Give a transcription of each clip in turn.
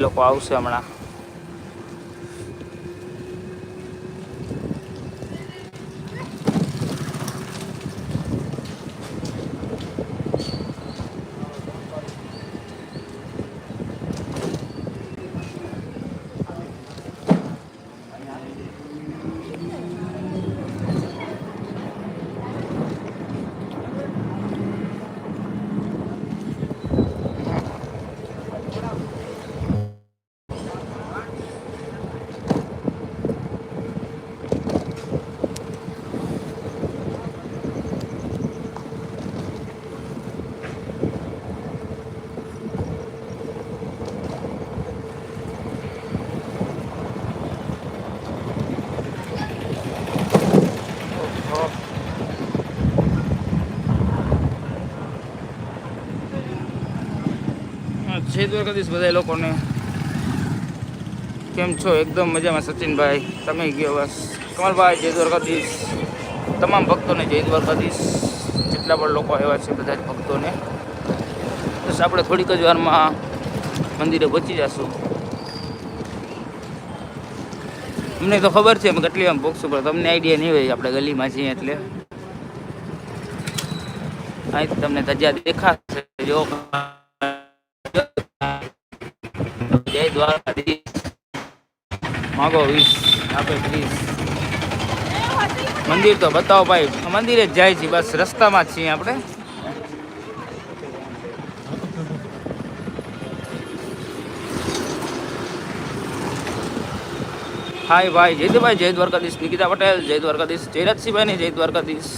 લોકો આવશે હમણાં. જય દઈશ બધા લોકોને. કેમ છો? એકદમ મજામાં સચિનભાઈ. તમે ગયો બસ. કમલભાઈ, જય દ્વારકાધીશ. તમામ ભક્તોને જય દ્વારકાધીશ. જેટલા પણ લોકો આવ્યા છે બધા જ ભક્તોને. બસ આપણે થોડીક જ વારમાં મંદિરે પહોંચી જશું. અમને તો ખબર છે, અમે કેટલી આમ ભોગશું, પણ તમને આઈડિયા નહીં હોય આપણે ગલીમાં છીએ એટલે. અહીં તમને તજા દેખાશે જો જય દ્વારકાધીશ માગો વીસ, આપે ત્રીસ. મંદિર તો બતાવો ભાઈ, મંદિરે જ જાય છે બસ રસ્તામાં જ છીએ આપણે. હાય ભાઈ જયદભાઈ જય દ્વારકાધીશ, નિકિતા પટેલ, જય દ્વારકાધીશ, જયરાજસિંહભાઈ ને જય દ્વારકાધીશ.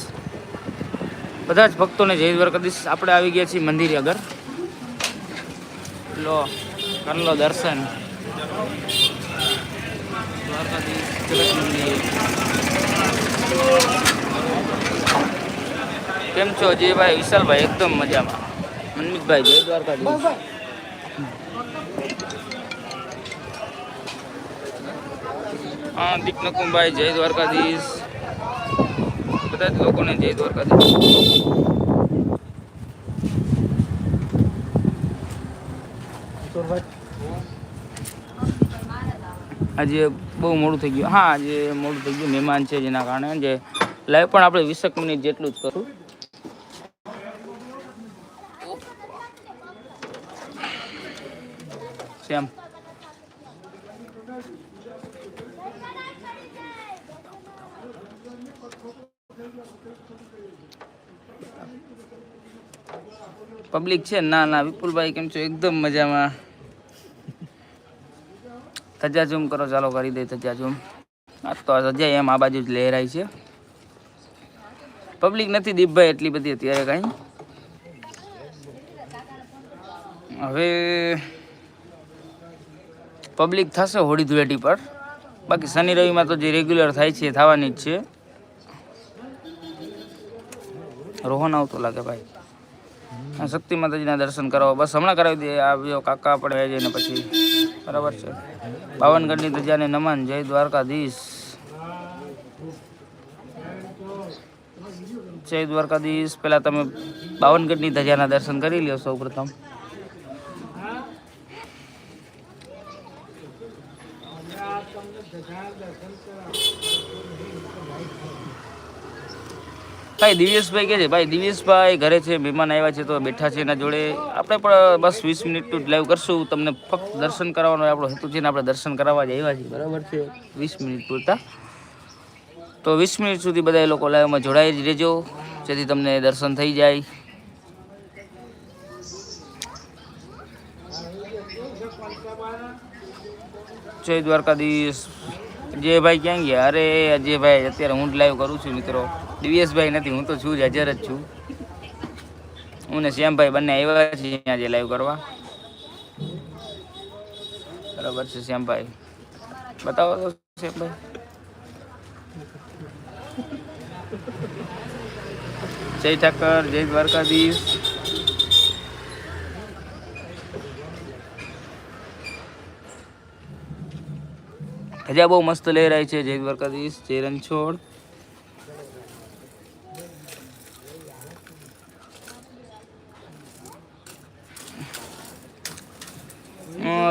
બધા જ ભક્તોને જય દ્વારકાધીશ. આપણે આવી ગયા છીએ મંદિરે આગળ. લો. કરી દર્શન કેમ છો જયભાઈ? વિશાલભાઈ, એકદમ મજામાં. મનમિતભાઈ, જય દ્વારકાધીશ. હા દીપનકુંભાઈ જય દ્વારકાધીશ. બધા જ લોકોને જય દ્વારકાધીશ. આજે બહુ મોડું થઈ ગયું. હા, આજે મોડું થઈ ગયું. મહેમાન છે જેના કારણે જે લાઈવ પણ આપણે વીસેક મિનિટ જેટલું જ કરું સેમ. પબ્લિક છે? ના ના, વિપુલભાઈ કેમ છો? એકદમ મજામાં. ધજા ઝૂમ કરો, ચાલો કરી દે ધજા ઝૂમ. આ તો ધજા એમ આ બાજુ જ લહેરાય છે. પબ્લિક નથી દીપભાઈ એટલી બધી અત્યારે કાંઈ. હવે પબ્લિક થશે હોળી ધૂળેટી પર. બાકી શનિ રવિમાં તો જે રેગ્યુલર થાય છે એ થવાની જ છે. રોહન આવતો લાગે ભાઈ. શક્તિ માતાજીના દર્શન કરાવો. બસ હમણાં કરાવી દઈએ. આવ્યો કાકા પણ આવી જાય ને પછી. બરાબર છે. પાવનગઢની ધજાને નમન. જય દ્વારકાધીશ. જય દ્વારકાધીશ. પહેલાં તમે પાવનગઢની ધજાના દર્શન કરી લ્યો સૌ પ્રથમ. ભાઈ દિવ્યેશભાઈ કે છે? ભાઈ દિવ્યેશભાઈ ઘરે છે, મહેમાન આવ્યા છે, તો બેઠા છે એના જોડે. આપણે પણ બસ વીસ મિનિટનું લાઈવ કરશું. તમને ફક્ત દર્શન કરાવવાનો આપણો હેતુ છે ને આપણે દર્શન કરાવવા જ આવ્યા છીએ. બરાબર છે? વીસ મિનિટ પૂરતા. તો વીસ મિનિટ સુધી બધા લોકો લાઈવમાં જોડાઈ જ રહેજો. જેથી તમને દર્શન થઈ જાય. જય દ્વારકાધીશ. અજયભાઈ ક્યાં ગયા? અરે અજયભાઈ અત્યારે હું લાઈવ કરું છું, મિત્રો. દિવ્યેશભાઈ નથી, હું તો છું જ, હાજર જ છું. હું ને શ્યામભાઈ બંને આવ્યા છીએ આજે લાઈવ કરવા. બરાબર છે શ્યામભાઈ. બતાવો તો શ્યામભાઈ. જય ઠાકર, જય દ્વારકાધીશ. હજા બહુ મસ્ત લહેરાય છે, જય દ્વારકાધીશ, જય રણછોડ.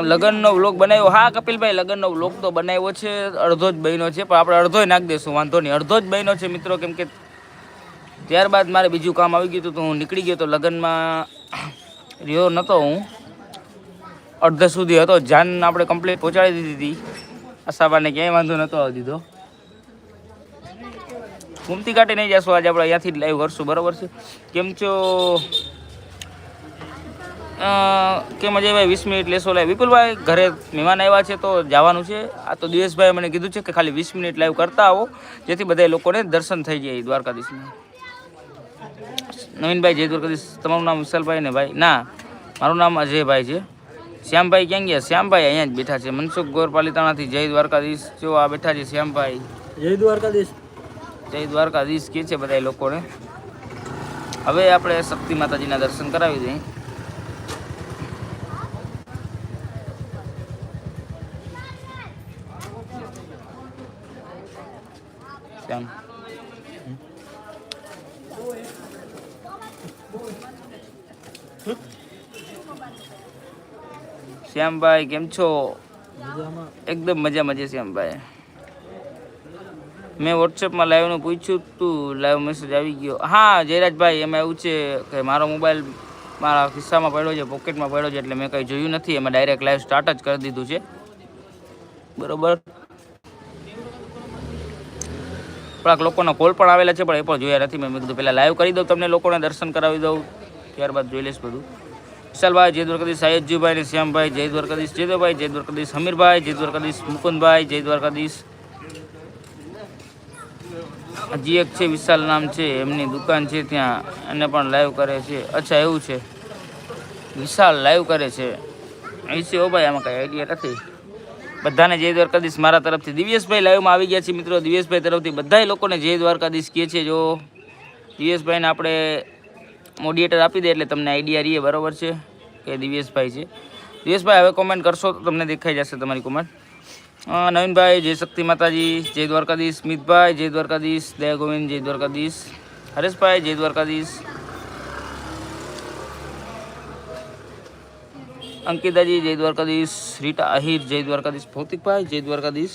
લગ્નનો વ્લોગ બનાવ્યો. હા, કપિલભાઈ, લગ્નનો વ્લોગ તો બનાવ્યો છે. અડધો જ બન્યો છે, પણ આપણે અડધોય નાખી દઈશું, વાંધો નહીં. અડધો જ બન્યો છે મિત્રો, કેમ કે ત્યારબાદ મારે બીજું કામ આવી ગયું હતું, તો હું નીકળી ગયો તો લગ્નમાં રહ્યો નહોતો હું. અડધે સુધી હતો. જાન આપણે કમ્પ્લીટ પહોંચાડી દીધી હતી. આશાબાને ક્યાંય વાંધો નહોતો આવી દીધો. ઘૂમતી કાંઠે નહીં જશું. આજે આપણે અહીંયાથી જ લાઈવ કરશું. બરાબર છે? કેમ છો? કેમ અજયભાઈ વીસ મિનિટ લેશો લાઈવ વિપુલભાઈ ઘરે મહેમાન આવ્યા છે તો જવાનું છે. આ તો દિવેશભાઈ મને કીધું છે કે ખાલી વીસ મિનિટ લાઈવ કરતા આવો જેથી બધા લોકોને દર્શન થઈ જાય દ્વારકાધીશને. નવીનભાઈ જય દ્વારકાધીશ. તમારું નામ વિશાલભાઈ ને ભાઈ? ના મારું નામ અજયભાઈ છે. શ્યામભાઈ ક્યાં ગયા? શ્યામભાઈ અહીંયા જ બેઠા છે. મનસુખ ગોર પાલિતાણાથી જય દ્વારકાધીશ. જો આ બેઠા છે શ્યામભાઈ. જય દ્વારકાધીશ. જય દ્વારકાધીશ. કે છે બધા લોકોને? હવે આપણે શક્તિ માતાજીના દર્શન કરાવી દઈએ. શ્યામભાઈ, કેમ છો? એકદમ મજા મજા શ્યામભાઈ. મેં વોટ્સએપમાં લાઈવનું પૂછ્યું તું લાઈવ મેસેજ આવી ગયો. હા, જયરાજભાઈ, એમાં એવું છે કે મારો મોબાઈલ મારા ખિસ્સામાં પડ્યો છે પોકેટમાં પડ્યો છે, એટલે મેં કંઈ જોયું નથી. એમાં ડાયરેક્ટ લાઈવ સ્ટાર્ટ જ કરી દીધું છે. બરોબર? થોડાક લોકોના કોલ પણ આવેલા છે, પણ એ પણ જોયા નથી. મેં મેં કીધું પહેલાં લાઈવ કરી દઉં તમને, લોકોને દર્શન કરાવી દઉં. ત્યારબાદ જોઈ લઈશ બધું. વિશાલભાઈ, જય દ્વારકાધીશ સાયદજીભાઈ અને શ્યામભાઈ, જય દ્વારકાધીશ જયદેવભાઈ જય દ્વારકાધીશ હમીરભાઈ, જય દ્વારકાધીશ મુકુંદભાઈ, જય દ્વારકાધીશ. હજી એક છે, વિશાલ નામ છે, એમની દુકાન છે ત્યાં, એને પણ લાઈવ કરે છે. અચ્છા, એવું છે. વિશાલ લાઈવ કરે છે. અહીં છે ઓ ભાઈ, આમાં કાંઈ આઈડિયા નથી. બધાને જય દ્વારકાધીશ મારા તરફથી. દિવ્યેશભાઈ લાઈવમાં આવી ગયા છે મિત્રો. દિવ્યેશભાઈ તરફથી બધા લોકોને જય દ્વારકાધીશ કહે છે, જો. દિવ્યેશભાઈને આપણે મોડિએટર આપી દે એટલે તમને આઈડિયા રહીએ બરોબર છે? કે દિવ્યેશભાઈ છે. દિવ્યેશભાઈ, હવે કોમેન્ટ કરશો તો તમને દેખાઈ જશે તમારી કોમેન્ટ નવીનભાઈ, જય શક્તિ માતાજી, જય દ્વારકાધીશ. સ્મિતભાઈ જય દ્વારકાધીશ. દયા ગોવિંદ, જય દ્વારકાધીશ. હરેશભાઈ, જય દ્વારકાધીશ. અંકિતાજી, જય દ્વારકાધીશ. રીટા આહિર જય દ્વારકાધીશ. ભૌતિકભાઈ, જય દ્વારકાધીશ.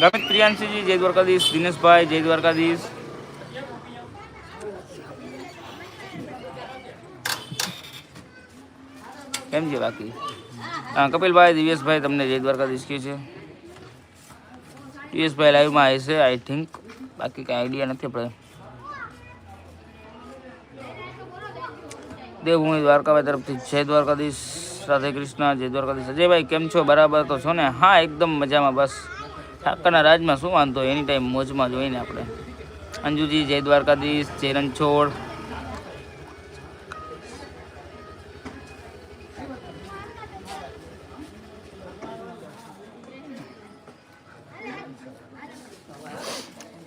ગમિત પ્રિયાંશીજી, જય દ્વારકાધીશ, દિનેશભાઈ, જય દ્વારકાધીશ. કેમ છે બાકી? કપિલભાઈ દિવેશભાઈ તમને જય દ્વારકાધીશ કહે છે. દિવેશભાઈ લાઈવમાં આવે છે આઈ થિંક બાકી કાંઈ આઈડિયા નથી આપણે. દેવભૂમિ દ્વારકાભાઈ તરફથી જય દ્વારકાધીશ, રાધે કૃષ્ણ, જય દ્વારકાધીશ. અજયભાઈ, કેમ છો? બરાબર તો છો ને? હા, એકદમ મજામાં, બસ. ઠાકરના રાજમાં શું વાંધો? એની ટાઈમ મોજમાં જોઈને આપણે. અંજુજી જય દ્વારકાધીશ જય રણછોડ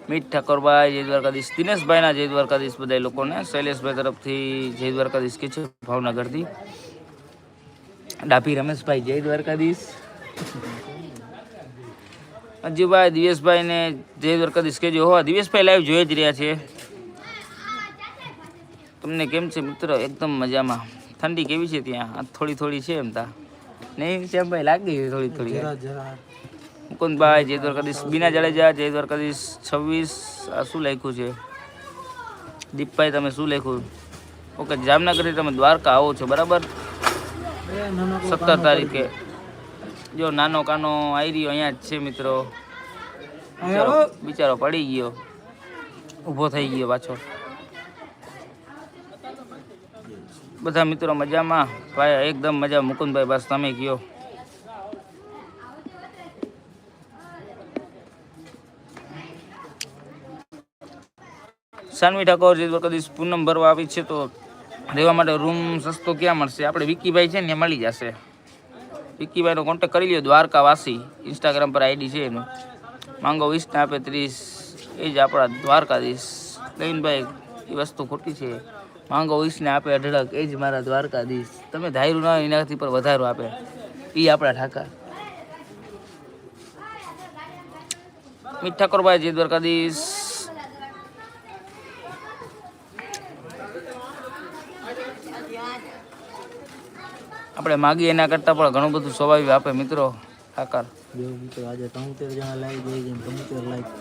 મીત ઠાકોરભાઈ જય દ્વારકાધીશ દિનેશભાઈના જય દ્વારકાધીશ બધા લોકોને. શૈલેષભાઈ તરફથી જય દ્વારકાધીશ કે છે ભાવનગરથી. ડાભી રમેશભાઈ જય દ્વારકાધીશ અજુભાઈ દિવેશભાઈ ને જય દ્વારકાધીશ કહેજો હો દિવેશભાઈ લાઈવ જોઈ જ રહ્યા છે. તમને કેમ છે મિત્ર? એકદમ મજામાં. ઠંડી કેવી છે ત્યાં? આ થોડી થોડી છે એમ તા. નહીં શ્યામભાઈ લાગી થોડી થોડી. મુકુંદભાઈ જય દ્વારકાધીશ બીના જાડેજા જય દ્વારકાધીશ છવ્વીસ આ શું લખ્યું છે? દીપભાઈ તમે શું લખ્યું? ઓકે જામનગરથી તમે દ્વારકા આવો છો બરાબર? સત્તર તારીખે. જો નાનો કાનો આવી રહ્યો અહીંયા જ છે મિત્રો. બિચારો પડી ગયો. ઊભો થઈ ગયો પાછો. બધા મિત્રો મજામાં? ભાઈ એકદમ મજા. મુકુંદભાઈ બસ તમે કયો? સાનવી ઠાકોર જે દ્વારકાધીશ પૂનમ ભરવા આવી છે તો રહેવા માટે રૂમ સસ્તો ક્યાં મળશે? આપણે વિકીભાઈ છે ને મળી જશે. વિકીભાઈનો કોન્ટેક કરી લ્યો, દ્વારકાવાસી. ઇન્સ્ટાગ્રામ પર આઈડી છે એનો. માંગો વીસને આપે ત્રીસ. એ જ આપણા દ્વારકાધીશ. નવીનભાઈ, એ વસ્તુ ખોટી છે. માંગો વીસને આપે અઢળક. એ જ મારા દ્વારકાધીશ. તમે ધાર્યું ના એનાથી પર વધારો આપે. એ આપણા ઠાકા મીઠા કરવાય જે દ્વારકાધીશ. આપણે માગીએ એના કરતાં પણ ઘણું બધું સ્વાભાવિક આપે મિત્રો. આકાર.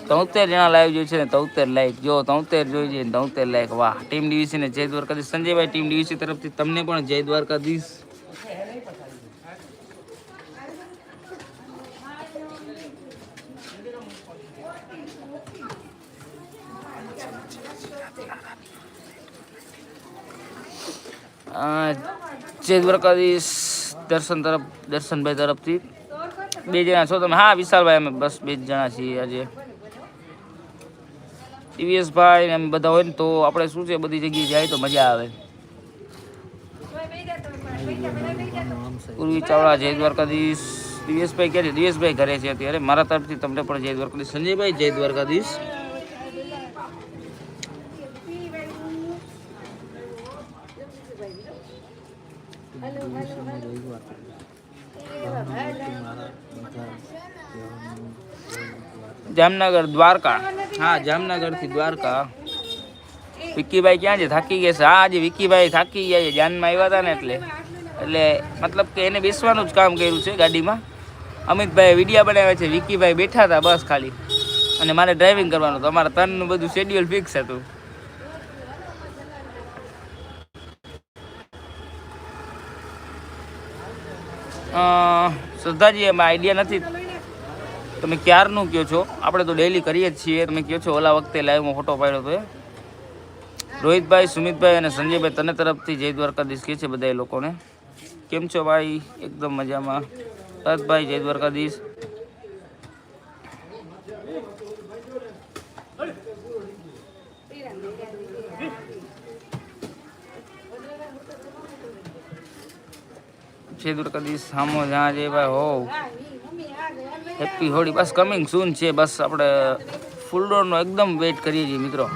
તોતેર જણા લાઈવ જોઈ છે ને તોતેર લાઈક જો તોતેર જોઈ છે તોતેર લાઈક વાહ ટીમ ડીવીસી ને જય દ્વારકાધીશ. સંજયભાઈ ટીમ ડીવીસી તરફથી તમને પણ જય દ્વારકાધીશ. અ, જય દ્વારકાધીશ દર્શન તરફ, દર્શનભાઈ તરફથી. બે જણા છો તમે? હા, વિશાલભાઈ અમે બસ બે જણા છીએ આજે. ટીવીએસ એમ બધા હોય ને તો આપણે શું છે, બધી જગ્યાએ જાય તો મજા આવે. પૂર્વી ચાવડા, જય દ્વારકાધીશ. દિવેશભાઈ ક્યાં છે? દિવેશભાઈ ઘરે છે અત્યારે. મારા તરફથી તમને પણ જય દ્વારકાધીશ. સંજયભાઈ, જય દ્વારકાધીશ દિવસોમાં રવિવાર મારા બધા કહેવાનું જામનગર દ્વારકા. હા જામનગરથી દ્વારકા. વિકીભાઈ ક્યાં છે? થાકી ગયા છે. હા આજે વિકીભાઈ થાકી ગયા છે. જાનમાં આવ્યા હતા ને એટલે. એટલે મતલબ કે એને બેસવાનું જ કામ કર્યું છે ગાડીમાં. અમિતભાઈ વિડીયા બનાવ્યા છે. વિકીભાઈ બેઠા હતા બસ ખાલી. અને મારે ડ્રાઇવિંગ કરવાનું હતું. અમારા તનનું બધું શેડ્યુલ ફિક્સ હતું. શ્રદ્ધાજી, એમાં આઈડિયા નથી. તમે ક્યારનું કહો છો? આપણે તો ડેલી કરીએ જ છીએ. તમે કહો છો, ઓલા વખતે લાઈવમાં ફોટો પાડ્યો તો એ રોહિતભાઈ, સુમિતભાઈ અને સંજયભાઈ તને તરફથી જય દ્વારકાધીશ કહે છે બધા લોકોને. કેમ છો ભાઈ? એકદમ મજામાં. ભરતભાઈ જય દ્વારકાધીશ. જય દ્વારકાધીશ સામો જ્યાં જય ભાઈ હોવ, હેપી હોળી. બસ કમિંગ સૂન છે, બસ આપણે ફૂલ ડોરનો એકદમ વેઇટ કરીએ છીએ મિત્રો.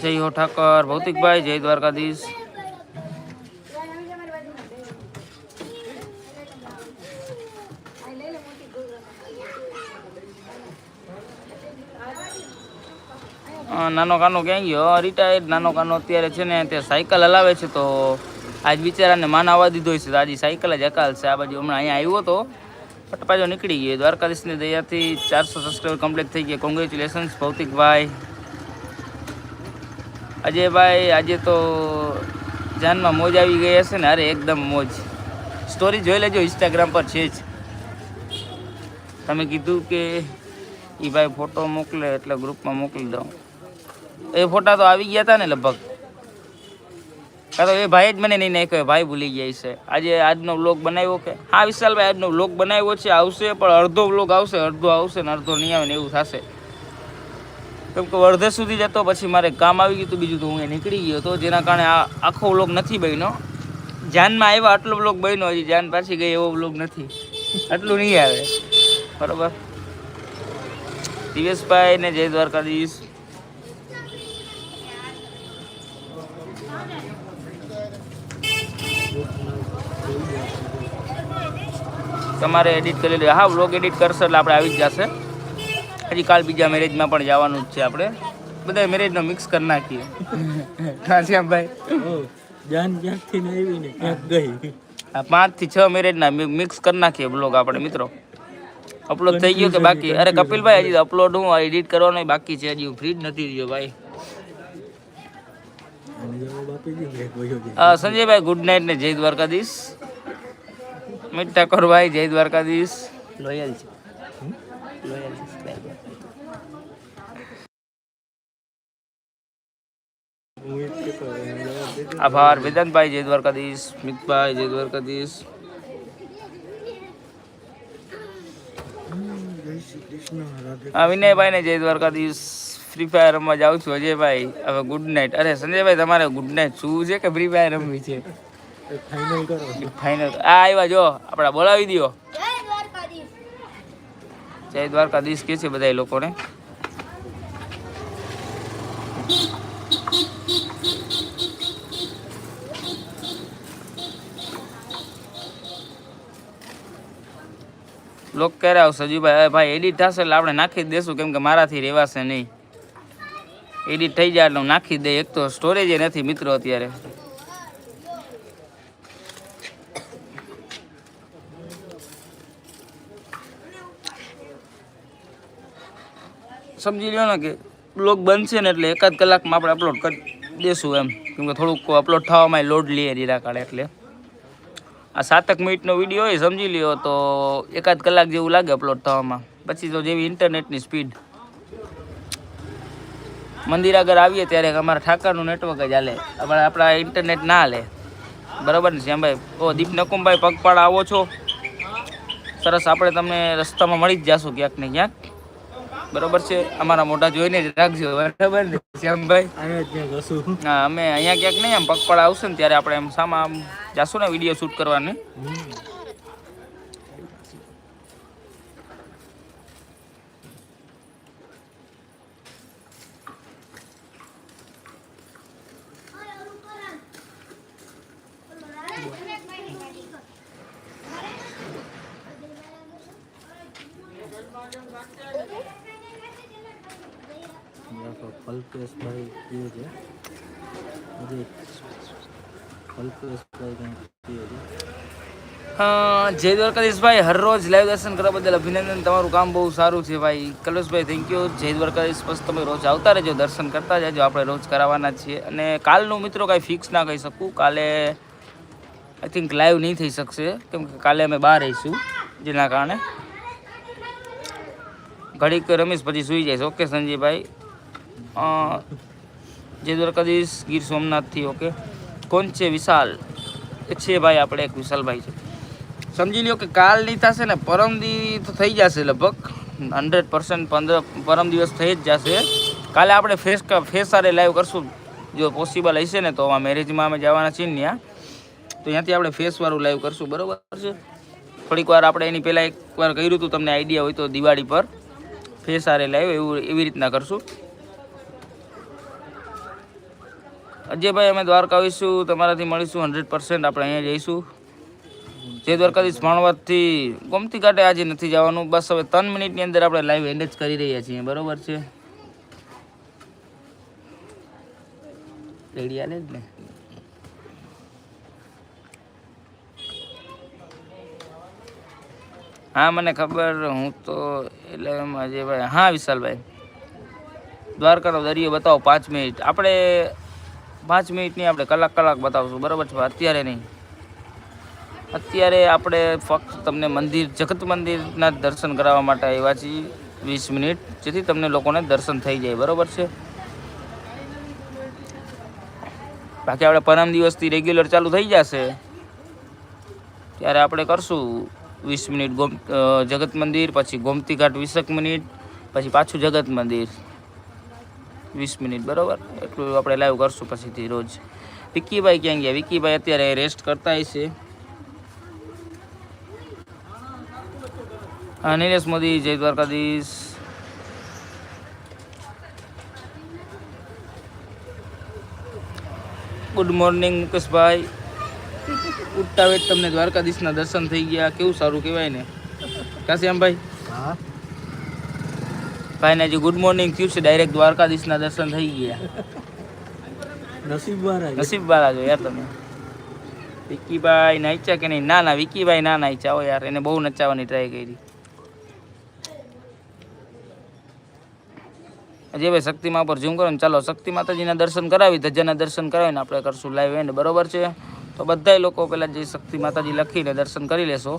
જય હો ઠાકર, ભૌતિકભાઈ, જય દ્વારકાધીશ. નાનો કાનો ક્યાં ગયો રિટાયર્ડ નાનો કાનો અત્યારે છે ને, તે સાયકલ હલાવે છે તો આજ બિચારાને માન આવવા દીધો છે. તો આજે સાયકલ જ હકાલશે આ બાજુ હમણાં અહીંયા આવ્યો હતો. બટ પાછો નીકળી ગયો. દ્વારકાધીશની દયાથી ચારસો સબસ્ક્રાઈબર કમ્પ્લીટ થઈ ગયા. કોંગ્રેચ્યુલેશન્સ ભૌતિકભાઈ. અજયભાઈ, આજે તો જાનમાં મોજ આવી ગઈ હશે ને? અરે, એકદમ મોજ. સ્ટોરી જોઈ લેજો ઇન્સ્ટાગ્રામ પર છે જ. તમે કીધું કે એ ભાઈ ફોટો મોકલે એટલે ગ્રુપમાં મોકલી દઉં. એ ફોટા તો આવી ગયા હતા ને લગભગ. કાં તો એ ભાઈ જ મને નહીં નાખ્યો ભાઈ ભૂલી ગયા છે. આજે આજનો વ્લોગ બનાવ્યો કે? હા, વિશાલભાઈ, આજનો વ્લોગ બનાવ્યો છે, આવશે, પણ અડધો વ્લોગ આવશે, અડધો આવશે ને અડધો નહીં આવે ને એવું થશે. કેમ કે અડધે સુધી જતો, પછી મારે કામ આવી ગયું હતું બીજું તો હું એ નીકળી ગયો હતો જેના કારણે આ આખો વ્લોગ નથી બન્યો. જાનમાં આવ્યા, આટલો વ્લોગ બન્યો, હજી જાન પાછી ગઈ, એવો વ્લોગ નથી. આટલું નહીં આવે. બરોબર? દિવેશભાઈ ને જય દ્વારકાધીશ. તમારે એડિટ કરી લે. હા વ્લોગ એડિટ કરશો એટલે આપણે આવી જ જશે. હજી કાલ બીજા મેરેજમાં પણ જવાનું જ છે આપણે. બધા મેરેજનો મિક્સ કરી નાખીએ. ઘાસિયામભાઈ. ઓ જાન ક્યાંકથી ને આવી ને ક્યાંક ગઈ? આ પાંચથી છ મેરેજના મિક્સ કરી નાખીએ બ્લોગ આપણે મિત્રો. અપલોડ થઈ ગયો કે બાકી? અરે કપિલભાઈ હજી અપલોડ હું એડિટ કરવાનો બાકી છે. હજી હું ફ્રી જ નથી રહ્યો ભાઈ. સંજયભાઈ ગુડ નાઇટ ને જય દ્વારકાધીશ. મિત ઠાકોરભાઈ જય દ્વારકાધીશ. લોયલ છે. લોયલ આભાર વેદાંતભાઈ જય દ્વારકાધીશ. મિતભાઈ જય દ્વારકાધીશ. વિનયભાઈ ને જય દ્વારકાધીશ. ફ્રી ફાયર રમવા જાઉં છું અજયભાઈ. હવે ગુડ નાઇટ અરે સંજયભાઈ તમારે ગુડ નાઇટ શું છે કે ફ્રી ફાયર રમવી છે? આ આવ્યા, જો, આપણા બોલાવી દો જય દ્વારકાધીશ કે છે બધા લોકોને? લોક ક્યારે આવશે સજીભાઈ ભાઈ એડિટ થશે એટલે આપણે નાખી દેશું, કેમ કે મારાથી રહેવાશે નહીં. એડિટ થઈ જાય એટલે હું નાખી દે એક તો સ્ટોરેજ નથી મિત્રો અત્યારે. સમજી લ્યો ને કે બ્લોગ બનશે ને એટલે એકાદ કલાકમાં આપણે અપલોડ કરી દેશું એમ. કેમ કે થોડુંક અપલોડ થવામાં લોડ લઈએ રીરા કાળે એટલે. આ સાતક મિનિટનો વીડિયો હોય, સમજી લ્યો, તો એકાદ કલાક જેવું લાગે અપલોડ થવામાં. પછી તો જેવી ઇન્ટરનેટની સ્પીડ મંદિર આગળ આવીએ ત્યારે અમારા ઠાકરનું નેટવર્ક જ હાલે. અમારે આપણા ઇન્ટરનેટ ના હાલે. બરાબર ને, શ્યામભાઈ? ઓ, દીપ નકુમભાઈ પગપાળા આવો છો. સરસ, આપણે તમને રસ્તામાં મળી જ જશું ક્યાંક ને ક્યાંક. બરોબર છે? અમારા મોઢા જોઈને જ રાખજો બરાબર ને? શ્યામભાઈ? હા અમે અહીંયા ક્યાંક નહીં આમ પગપાળા આવશે ને ત્યારે આપણે એમ સામા આમ જાશું ને વીડિયો શૂટ કરવાની. હમ. देखो છે. હજી કલ્પેશભાઈ કંઈક છે. જય દ્વારકાધીશભાઈ હરરોજ લાઈવ દર્શન કરવા બદલ અભિનંદન. તમારું કામ બહુ સારું છે ભાઈ. કલેશભાઈ થેન્ક યુ જય દ્વારકાધીશ, બસ તમે રોજ આવતા રહેજો, દર્શન કરતા જજો આપણે રોજ કરાવવાના છીએ. અને કાલનું મિત્રો કાંઈ ફિક્સ ના કહી શકું. કાલે આઈ થિંક લાઈવ નહીં થઈ શકશે, કેમ કે કાલે અમે બહાર રહીશું, જેના કારણે. ઘડીક રમીશ પછી સૂઈ જઈશ ઓકે સંજયભાઈ. જય દ્વારકાધીશ, ગીર સોમનાથથી ઓકે કોણ છે વિશાલ? છે ભાઈ આપણે એક વિશાલભાઈ છે. સમજી લ્યો કે કાલ નહીં થશે ને પરમદી તો થઈ જશે લગભગ. હંડ્રેડ પર્સન્ટ પંદર, પરમ દિવસ થઈ જ જશે. કાલે આપણે ફેસ ફેસ લાઈવ કરશું. જો પોસિબલ હશે ને, તો આમાં મેરેજમાં અમે જવાના છીએ ને તો ત્યાંથી આપણે ફેસવાળું લાઈવ કરશું, બરાબર છે? થોડીક વાર આપણે એની પહેલાં એક વાર કર્યું હતું તમને આઈડિયા હોય તો દિવાળી પર. ફેસ સારે લાઈવ એવું, એવી રીતના કરશું. અજયભાઈ, અમે દ્વારકા આવીશું, તમારાથી મળીશું હંડ્રેડ પર્સન્ટ આપણે અહીંયા જઈશું. જે દ્વારકાધીશ ભાણવાદથી ગમતી કાંઠે આજે નથી જવાનું. બસ હવે ત્રણ મિનિટની અંદર આપણે લાઈવ એન્ડ જ કરી રહ્યા છીએ. બરોબર છે? ને? હા, મને ખબર. હું તો, એટલે અજયભાઈ હા, વિશાલભાઈ. દ્વારકાનો દરિયો બતાવો પાંચ મિનિટ. આપણે પાંચ મિનિટની આપણે કલાક કલાક બતાવશું, બરાબર છે? અત્યારે નહીં. અત્યારે આપણે ફક્ત તમને મંદિર, જગત મંદિરના દર્શન કરાવવા માટે આવ્યા છીએ, વીસ મિનિટ. જેથી તમને લોકોને દર્શન થઈ જાય, બરાબર છે? બાકી આપણે પરમ દિવસથી રેગ્યુલર ચાલુ થઈ જશે. ત્યારે આપણે કરશું વીસ મિનિટ ગોમ જગત મંદિર, પછી ગોમતી ઘાટ વીસેક મિનિટ, પછી પાછું જગત મંદિર. વીસ મિનિટ, બરાબર? એટલું આપણે લાઈવ કરશું પછીથી રોજ. વિકીભાઈ ક્યાં ગયા? વિકીભાઈ અત્યારે રેસ્ટ કરતા હશે હા, નિલેશ મોદી, જય દ્વારકાધીશ. ગુડ મોર્નિંગ મુકેશભાઈ. ઉઠતા વેઠ તમને દ્વારકાધીશના દર્શન થઈ ગયા. કેવું સારું કહેવાય ને. કાશ્યામભાઈ? હા. ભાઈને હજી ગુડ મોર્નિંગ થયું છે ડાયરેક્ટ દ્વારકાધીશના દર્શન થઈ ગયા. નસીબ વાળા નસીબ વાળા છો યાર તમે. વિકીભાઈ નાચ્યા કે નહીં? ના ના વિકીભાઈ ના નાચ્યા હો યાર એને બહુ નચાવવાની ટ્રાય કરી. અજયભાઈ શક્તિમાં પર ઝૂમ કરો ને ચાલો શક્તિ માતાજીના દર્શન કરાવી ધજાના દર્શન કરાવીને આપણે કરશું લાઈવ એન્ડ બરોબર છે? તો બધાય લોકો પહેલાં જે શક્તિ માતાજી લખીને દર્શન કરી લેશો.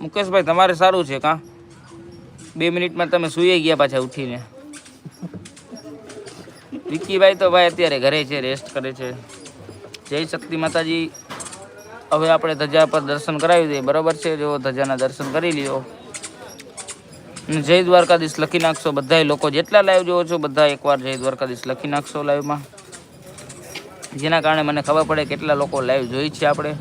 મુકેશભાઈ, તમારે સારું છે કાં? બે મિનિટમાં તમે સૂઈ ગયા પાછા ઉઠીને. વિક્કીભાઈ તો ભાઈ અત્યારે ઘરે છે રેસ્ટ કરે છે. જય શક્તિ માતાજી. હવે આપણે ધજા પર દર્શન કરાવી દઈએ. બરાબર છે? જો ધજાના દર્શન કરી લ્યો. જય દ્વારકાધીશ લખી નાખશો. બધાય લોકો જેટલા લાઈવ જોવો છો બધા એકવાર જય દ્વારકાધીશ લખી નાખશો લાઈવમાં જેના કારણે મને ખબર પડે કેટલા લોકો લાઈવ જોઈ છે આપણે.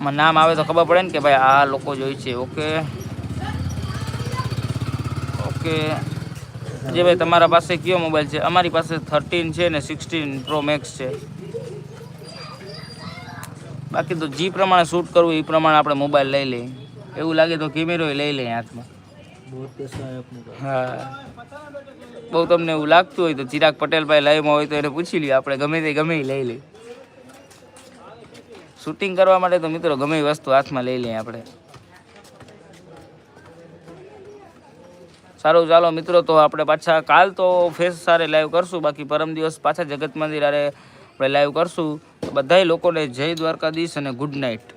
મને નામ આવે તો ખબર પડે ને કે ભાઈ આ લોકો જોઈ છે. ઓકે. ઓકે. જે ભાઈ તમારા પાસે કયો મોબાઈલ છે? અમારી પાસે થર્ટીન છે ને સિક્સટીન પ્રો મેક્સ છે. બાકી તો જે પ્રમાણે શૂટ કરવું એ પ્રમાણે આપણે મોબાઈલ લઈ લઈએ. એવું લાગે તો કેમેરો લઈ લઈએ હાથમાં. હા. બહુ તમને એવું લાગતું હોય તો ચિરાગ પટેલ ભાઈ લાઈવમાં હોય તો એને પૂછી લઈએ આપણે ગમે તે ગમે લઈ લઈએ. શૂટિંગ કરવા માટે તો મિત્રો ગમે વસ્તુ હાથમાં લઈ લઈએ આપણે. સારું, ચાલો મિત્રો, તો આપણે પાછા કાલ તો ફેસ સારે લાઈવ કરશું. બાકી પરમ દિવસ પાછા જગત મંદિર આરે આપણે લાઈવ કરશું. બધાય લોકોને જય દ્વારકાધીશ અને ગુડ નાઇટ